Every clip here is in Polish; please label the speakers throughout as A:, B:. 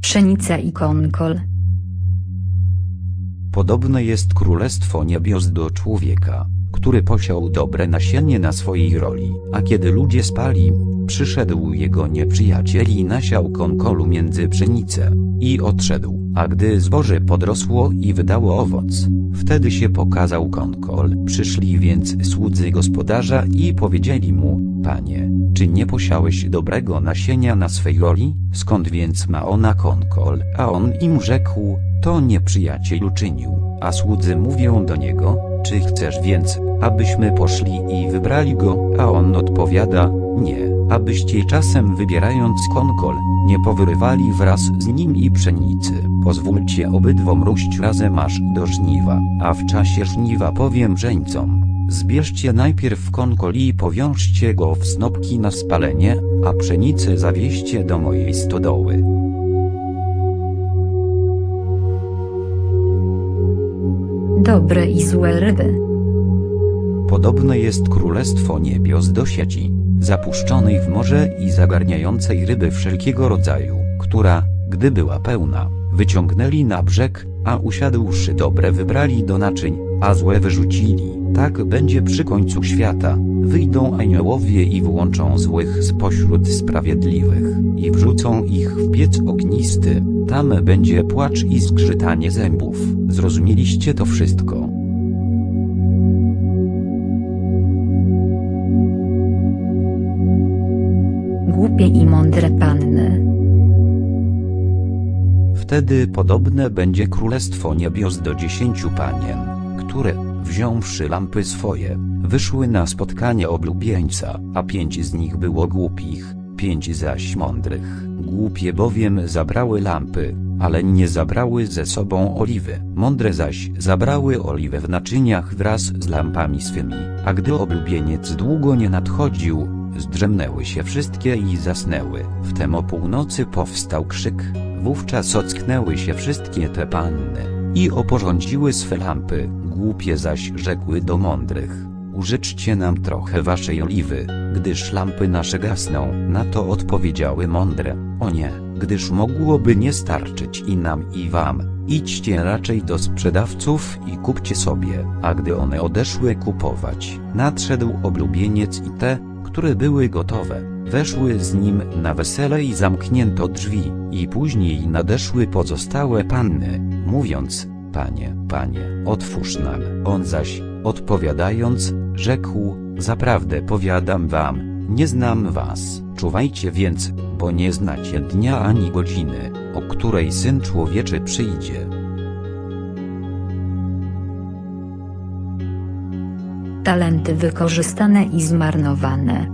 A: Pszenica i konkol.
B: Podobne jest królestwo niebios do człowieka, który posiał dobre nasienie na swojej roli, a kiedy ludzie spali, przyszedł jego nieprzyjaciel i nasiał konkolu między pszenicę, i odszedł, a gdy zboże podrosło i wydało owoc, wtedy się pokazał konkol. Przyszli więc słudzy gospodarza i powiedzieli mu, panie, czy nie posiałeś dobrego nasienia na swej roli, skąd więc ma ona konkol? A on im rzekł, to nieprzyjaciel uczynił, a słudzy mówią do niego, czy chcesz więc, abyśmy poszli i wybrali go, a on odpowiada, nie, abyście czasem wybierając konkol, nie powyrywali wraz z nim i pszenicy. Pozwólcie obydwom róść razem aż do żniwa, a w czasie żniwa powiem żeńcom, zbierzcie najpierw konkol i powiążcie go w snopki na spalenie, a pszenicę zawieźcie do mojej stodoły.
A: Dobre i złe ryby.
B: Podobne jest królestwo niebios do sieci, zapuszczonej w morze i zagarniającej ryby wszelkiego rodzaju, która, gdy była pełna, wyciągnęli na brzeg, a usiadłszy dobre wybrali do naczyń, a złe wyrzucili. Tak będzie przy końcu świata, wyjdą aniołowie i włączą złych spośród sprawiedliwych, i wrzucą ich w piec ognisty, tam będzie płacz i zgrzytanie zębów. Zrozumieliście to wszystko.
A: I mądre panny.
B: Wtedy podobne będzie królestwo niebios do dziesięciu panien, które, wziąwszy lampy swoje, wyszły na spotkanie oblubieńca, a pięć z nich było głupich, pięć zaś mądrych. Głupie bowiem zabrały lampy, ale nie zabrały ze sobą oliwy. Mądre zaś zabrały oliwę w naczyniach wraz z lampami swymi. A gdy oblubieniec długo nie nadchodził, zdrzemnęły się wszystkie i zasnęły. Wtem o północy powstał krzyk. Wówczas ocknęły się wszystkie te panny i oporządziły swe lampy. Głupie zaś rzekły do mądrych. Użyczcie nam trochę waszej oliwy, gdyż lampy nasze gasną. Na to odpowiedziały mądre, o nie, gdyż mogłoby nie starczyć i nam i wam. Idźcie raczej do sprzedawców i kupcie sobie. A gdy one odeszły kupować, nadszedł oblubieniec i te, które były gotowe, weszły z nim na wesele i zamknięto drzwi, i później nadeszły pozostałe panny, mówiąc, Panie, Panie, otwórz nam. On zaś, odpowiadając, rzekł, Zaprawdę powiadam wam, nie znam was. Czuwajcie więc, bo nie znacie dnia ani godziny, o której Syn Człowieczy przyjdzie.
A: Talenty wykorzystane i zmarnowane.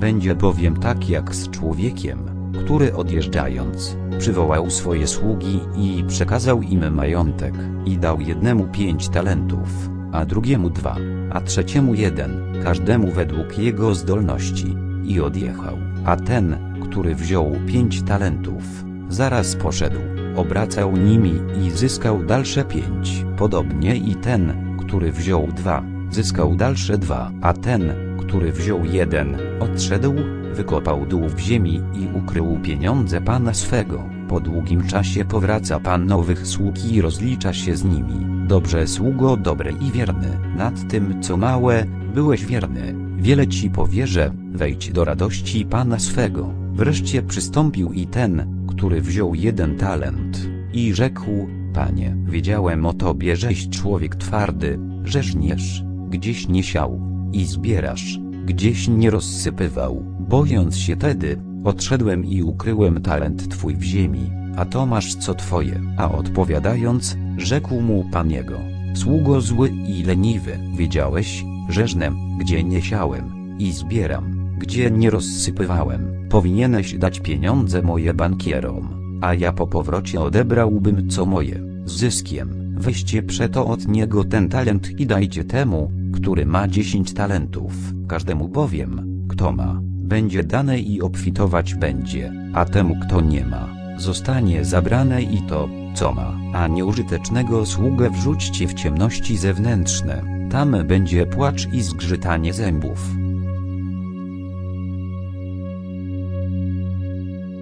B: Będzie bowiem tak jak z człowiekiem, który odjeżdżając, przywołał swoje sługi i przekazał im majątek, i dał jednemu pięć talentów, a drugiemu dwa, a trzeciemu jeden, każdemu według jego zdolności, i odjechał. A ten, który wziął pięć talentów, zaraz poszedł, obracał nimi i zyskał dalsze pięć. Podobnie i ten, który wziął dwa, zyskał dalsze dwa, a ten, który wziął jeden, odszedł, wykopał dół w ziemi i ukrył pieniądze pana swego. Po długim czasie powraca pan nowych sług i rozlicza się z nimi. Dobrze sługo dobry i wierny, nad tym co małe, byłeś wierny, wiele ci powierzę, wejdź do radości pana swego. Wreszcie przystąpił i ten, który wziął jeden talent, i rzekł, panie, wiedziałem o tobie, żeś człowiek twardy, że żniesz, gdzieś nie siał, i zbierasz, gdzieś nie rozsypywał, bojąc się tedy, odszedłem i ukryłem talent twój w ziemi, a to masz co twoje, a odpowiadając, rzekł mu pan jego, sługo zły i leniwy, wiedziałeś, że żnem, gdzie nie siałem, i zbieram, gdzie nie rozsypywałem, powinieneś dać pieniądze moje bankierom, a ja po powrocie odebrałbym co moje, z zyskiem. Weźcie przeto od niego ten talent i dajcie temu, który ma dziesięć talentów. Każdemu bowiem, kto ma, będzie dane i obfitować będzie, a temu kto nie ma, zostanie zabrane i to, co ma. A nieużytecznego sługę wrzućcie w ciemności zewnętrzne, tam będzie płacz i zgrzytanie zębów.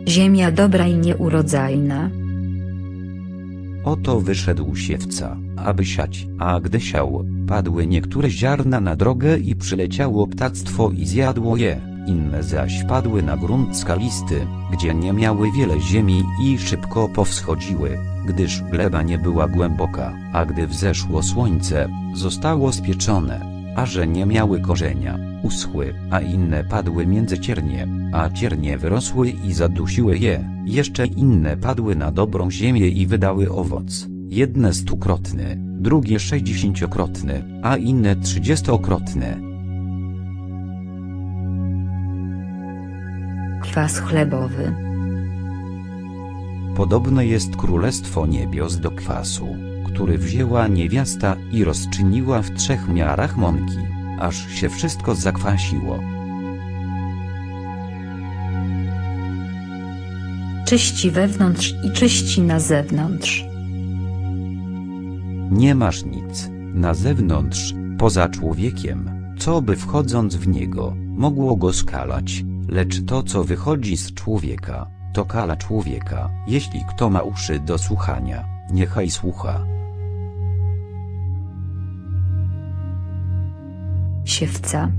A: Ziemia dobra i nieurodzajna.
B: Oto wyszedł siewca, aby siać, a gdy siał, padły niektóre ziarna na drogę i przyleciało ptactwo i zjadło je, inne zaś padły na grunt skalisty, gdzie nie miały wiele ziemi i szybko powschodziły, gdyż gleba nie była głęboka, a gdy wzeszło słońce, zostało spieczone, a że nie miały korzenia, uschły, a inne padły między ciernie, a ciernie wyrosły i zadusiły je, jeszcze inne padły na dobrą ziemię i wydały owoc, jedne stukrotny, drugie sześćdziesięciokrotny, a inne trzydziestokrotne.
A: Kwas chlebowy.
B: Podobne jest królestwo niebios do kwasu, który wzięła niewiasta i rozczyniła w trzech miarach mąki, aż się wszystko zakwasiło.
A: Czyści wewnątrz i czyści na zewnątrz.
B: Nie masz nic, na zewnątrz, poza człowiekiem, co by wchodząc w niego, mogło go skalać, lecz to co wychodzi z człowieka, to kala człowieka, jeśli kto ma uszy do słuchania, niechaj słucha.
A: Siewca.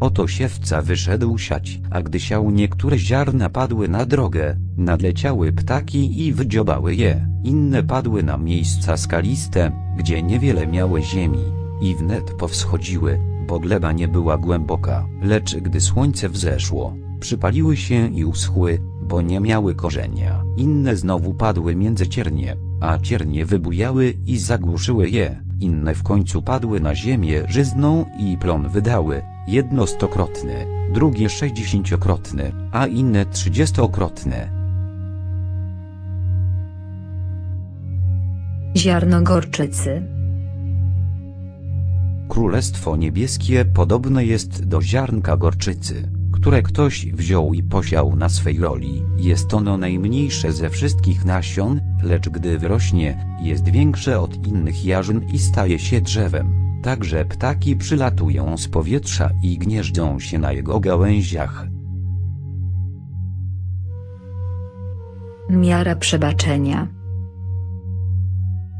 B: Oto siewca wyszedł siać, a gdy siał niektóre ziarna padły na drogę, nadleciały ptaki i wydziobały je, inne padły na miejsca skaliste, gdzie niewiele miały ziemi, i wnet powschodziły, bo gleba nie była głęboka, lecz gdy słońce wzeszło, przypaliły się i uschły, bo nie miały korzenia, inne znowu padły między ciernie, a ciernie wybujały i zagłuszyły je, inne w końcu padły na ziemię żyzną i plon wydały, jedno stokrotny, drugie sześćdziesięciokrotny, a inne trzydziestokrotne.
A: Ziarno gorczycy.
B: Królestwo niebieskie podobne jest do ziarnka gorczycy, które ktoś wziął i posiał na swej roli. Jest ono najmniejsze ze wszystkich nasion, lecz gdy wyrośnie, jest większe od innych jarzyn i staje się drzewem. Także ptaki przylatują z powietrza i gnieżdżą się na jego gałęziach.
A: Miara przebaczenia.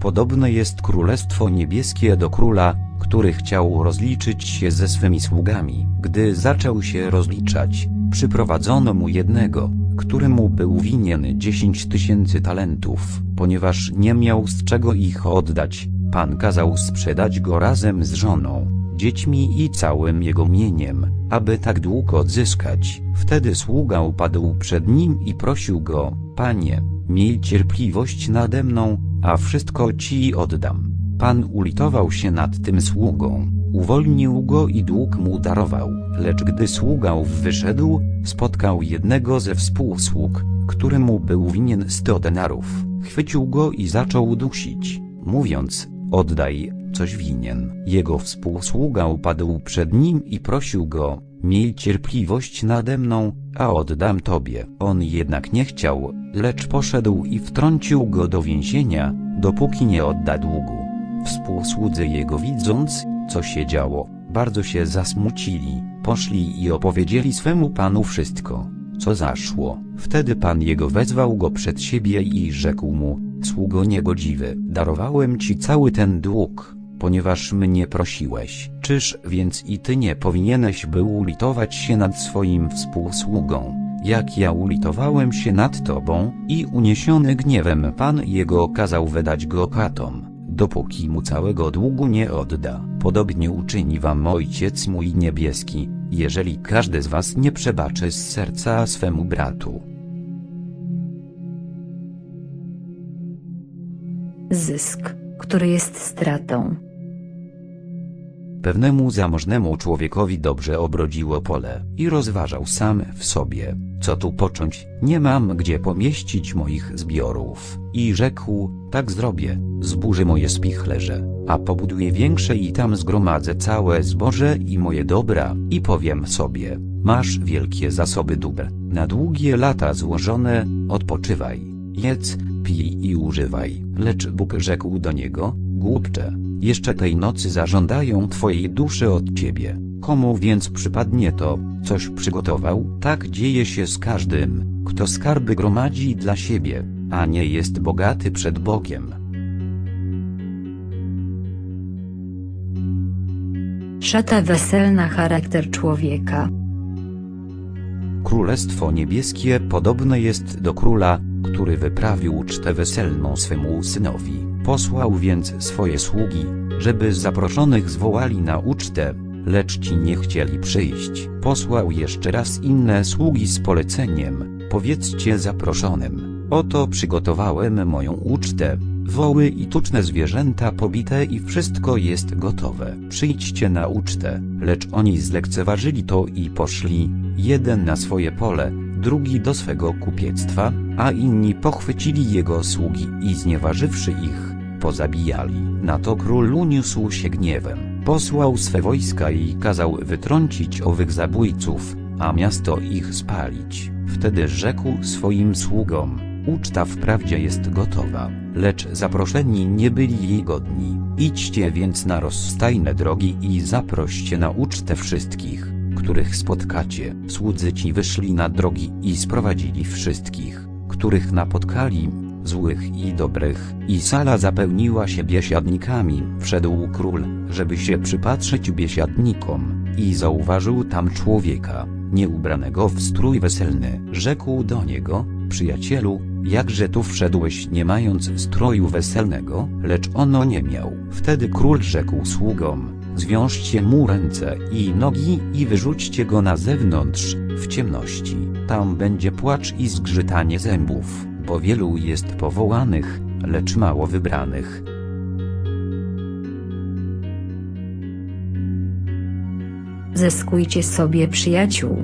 B: Podobne jest Królestwo Niebieskie do króla, który chciał rozliczyć się ze swymi sługami. Gdy zaczął się rozliczać, przyprowadzono mu jednego, któremu był winien dziesięć tysięcy talentów. Ponieważ nie miał z czego ich oddać, pan kazał sprzedać go razem z żoną, dziećmi i całym jego mieniem, aby tak dług odzyskać. Wtedy sługa upadł przed nim i prosił go, panie, miej cierpliwość nade mną, a wszystko ci oddam. Pan ulitował się nad tym sługą, uwolnił go i dług mu darował, lecz gdy sługa wyszedł, spotkał jednego ze współsług, któremu był winien sto denarów, chwycił go i zaczął dusić, mówiąc, oddaj, coś winien. Jego współsługa upadł przed nim i prosił go, miej cierpliwość nade mną, a oddam tobie. On jednak nie chciał, lecz poszedł i wtrącił go do więzienia, dopóki nie odda długu. Współsłudzy jego widząc, co się działo, bardzo się zasmucili, poszli i opowiedzieli swemu panu wszystko, co zaszło. Wtedy pan jego wezwał go przed siebie i rzekł mu, sługo niegodziwy, darowałem ci cały ten dług, ponieważ mnie prosiłeś. Czyż więc i ty nie powinieneś był ulitować się nad swoim współsługą, jak ja ulitowałem się nad tobą? I uniesiony gniewem pan jego kazał wydać go katom, dopóki mu całego długu nie odda. Podobnie uczyni wam Ojciec mój niebieski, jeżeli każdy z was nie przebaczy z serca swemu bratu.
A: Zysk, który jest stratą.
B: Pewnemu zamożnemu człowiekowi dobrze obrodziło pole i rozważał sam w sobie, co tu począć, nie mam gdzie pomieścić moich zbiorów. I rzekł, tak zrobię, zburzy moje spichlerze, a pobuduję większe i tam zgromadzę całe zboże i moje dobra i powiem sobie, masz wielkie zasoby dóbr, na długie lata złożone, odpoczywaj, jedz, pij i używaj. Lecz Bóg rzekł do niego, głupcze, jeszcze tej nocy zażądają twojej duszy od ciebie, Komu więc przypadnie to, coś przygotował? Tak dzieje się z każdym, kto skarby gromadzi dla siebie, a nie jest bogaty przed Bogiem.
A: Szata weselna charakter człowieka.
B: Królestwo niebieskie podobne jest do króla, który wyprawił ucztę weselną swemu synowi. Posłał więc swoje sługi, żeby zaproszonych zwołali na ucztę, lecz ci nie chcieli przyjść. Posłał jeszcze raz inne sługi z poleceniem, powiedzcie zaproszonym, oto przygotowałem moją ucztę, woły i tuczne zwierzęta pobite i wszystko jest gotowe. Przyjdźcie na ucztę, lecz oni zlekceważyli to i poszli, jeden na swoje pole, drugi do swego kupiectwa, a inni pochwycili jego sługi i znieważywszy ich, pozabijali. Na to król uniósł się gniewem, posłał swe wojska i kazał wytrącić owych zabójców, a miasto ich spalić. Wtedy rzekł swoim sługom, uczta wprawdzie jest gotowa, lecz zaproszeni nie byli jej godni. Idźcie więc na rozstajne drogi i zaproście na ucztę wszystkich, których spotkacie. Słudzy ci wyszli na drogi i sprowadzili wszystkich, których napotkali, złych i dobrych, i sala zapełniła się biesiadnikami. Wszedł król, żeby się przypatrzeć biesiadnikom, i zauważył tam człowieka, nieubranego w strój weselny. Rzekł do niego, przyjacielu, jakże tu wszedłeś nie mając stroju weselnego, lecz ono nie miał. Wtedy król rzekł sługom, zwiążcie mu ręce i nogi i wyrzućcie go na zewnątrz, w ciemności. Tam będzie płacz i zgrzytanie zębów, bo wielu jest powołanych, lecz mało wybranych.
A: Zeskujcie sobie przyjaciół.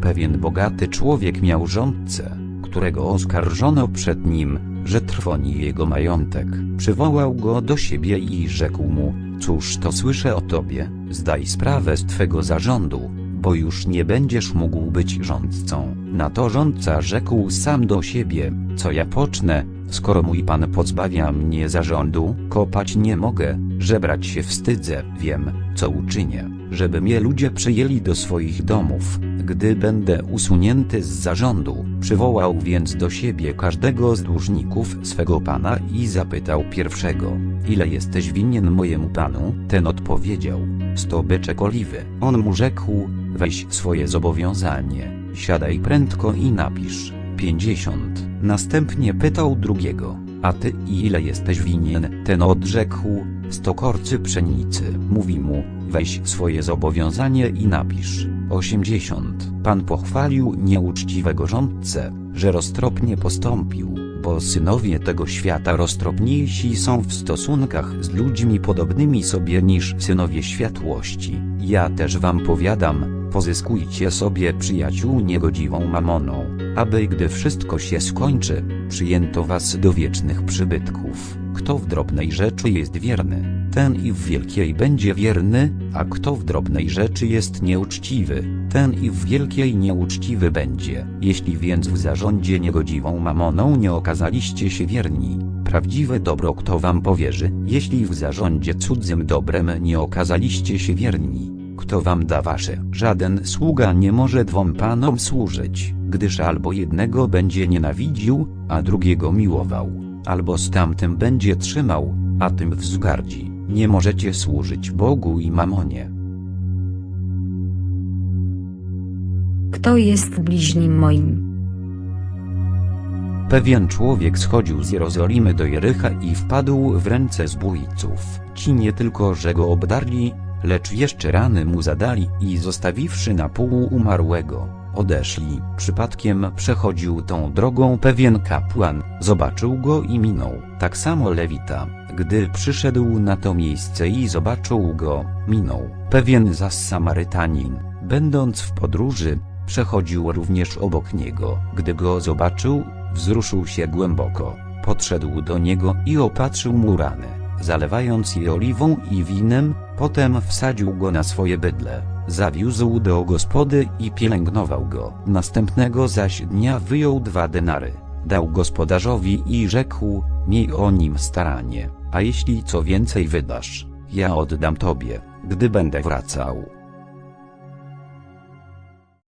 B: Pewien bogaty człowiek miał rządcę, którego oskarżono przed nim, że trwoni jego majątek. Przywołał go do siebie i rzekł mu, cóż to słyszę o tobie, zdaj sprawę z twego zarządu, bo już nie będziesz mógł być rządcą. Na to rządca rzekł sam do siebie, co ja pocznę, skoro mój pan pozbawia mnie zarządu, kopać nie mogę, żebrać się wstydzę, wiem, co uczynię, żeby mnie ludzie przyjęli do swoich domów, gdy będę usunięty z zarządu. Przywołał więc do siebie każdego z dłużników swego pana i zapytał pierwszego, ile jesteś winien mojemu panu? Ten odpowiedział, sto beczek oliwy. On mu rzekł, weź swoje zobowiązanie, siadaj prędko i napisz, pięćdziesiąt. Następnie pytał drugiego, a ty ile jesteś winien? Ten odrzekł, sto korcy pszenicy. Mówi mu, weź swoje zobowiązanie i napisz, osiemdziesiąt. Pan pochwalił nieuczciwego rządcę, że roztropnie postąpił, bo synowie tego świata roztropniejsi są w stosunkach z ludźmi podobnymi sobie niż synowie światłości. Ja też wam powiadam, pozyskujcie sobie przyjaciół niegodziwą mamoną, aby gdy wszystko się skończy, przyjęto was do wiecznych przybytków. Kto w drobnej rzeczy jest wierny, ten i w wielkiej będzie wierny, a kto w drobnej rzeczy jest nieuczciwy, ten i w wielkiej nieuczciwy będzie. Jeśli więc w zarządzie niegodziwą mamoną nie okazaliście się wierni, prawdziwe dobro kto wam powierzy? Jeśli w zarządzie cudzym dobrem nie okazaliście się wierni, kto wam da wasze? Żaden sługa nie może dwom panom służyć, gdyż albo jednego będzie nienawidził, a drugiego miłował, albo z tamtym będzie trzymał, a tym wzgardzi. Nie możecie służyć Bogu i mamonie.
A: Kto jest bliźnim moim?
B: Pewien człowiek schodził z Jerozolimy do Jericha i wpadł w ręce zbójców. Ci nie tylko, że go obdarli, lecz jeszcze rany mu zadali i zostawiwszy na pół umarłego, odeszli. Przypadkiem przechodził tą drogą pewien kapłan, zobaczył go i minął. Tak samo Lewita, gdy przyszedł na to miejsce i zobaczył go, minął. Pewien zaś Samarytanin, będąc w podróży, przechodził również obok niego. Gdy go zobaczył, wzruszył się głęboko, podszedł do niego i opatrzył mu rany, zalewając je oliwą i winem, potem wsadził go na swoje bydle, zawiózł do gospody i pielęgnował go. Następnego zaś dnia wyjął dwa denary, dał gospodarzowi i rzekł, miej o nim staranie, a jeśli co więcej wydasz, ja oddam tobie. Gdy będę wracał,